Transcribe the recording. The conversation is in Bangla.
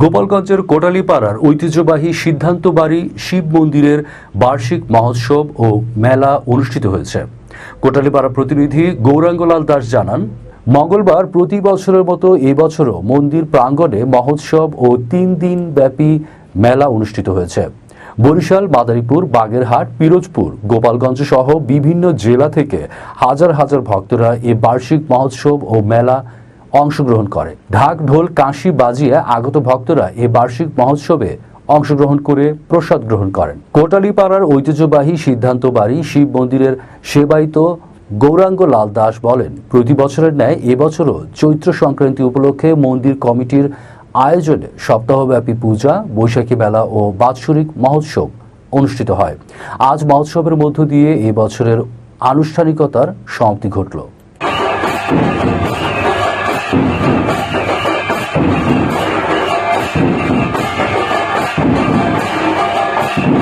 গোপালগঞ্জের কোটালীপাড়ার ঐতিহ্যবাহী সিদ্ধান্ত বাড়ি শিব মন্দিরের বার্ষিক মহোৎসব ও মেলা অনুষ্ঠিত হয়েছে। কোটালীপাড়া প্রতিনিধি গৌরাঙ্গলাল দাস জানান, মঙ্গলবার প্রতি বছরের মতো এবছরও মন্দির প্রাঙ্গণে মহোৎসব ও তিন দিন ব্যাপী মেলা অনুষ্ঠিত হয়েছে। বরিশাল, মাদারীপুর, বাগেরহাট, পিরোজপুর, গোপালগঞ্জ সহ বিভিন্ন জেলা থেকে হাজার হাজার ভক্তরা এ বার্ষিক মহোৎসব ও মেলা অংশগ্রহণ করে। ঢাক, ঢোল, কাশি বাজিয়ে আগত ভক্তরা এ বার্ষিক মহোৎসবে অংশগ্রহণ করে প্রসাদ গ্রহণ করেন। কোটালীপাড়ার ঐতিহ্যবাহী সিদ্ধান্ত বাড়ি শিব মন্দিরের সেবায়িত গৌরাঙ্গ লাল দাস বলেন, প্রতি বছরের ন্যায় এবছরও চৈত্র সংক্রান্তি উপলক্ষে মন্দির কমিটির আয়োজনে, সপ্তাহব্যাপী পূজা, বৈশাখী মেলা ও বাৎসরিক মহোৎসব অনুষ্ঠিত হয়। আজ মহোৎসবের মধ্য দিয়ে এবছরের আনুষ্ঠানিকতার সমাপ্তি ঘটল।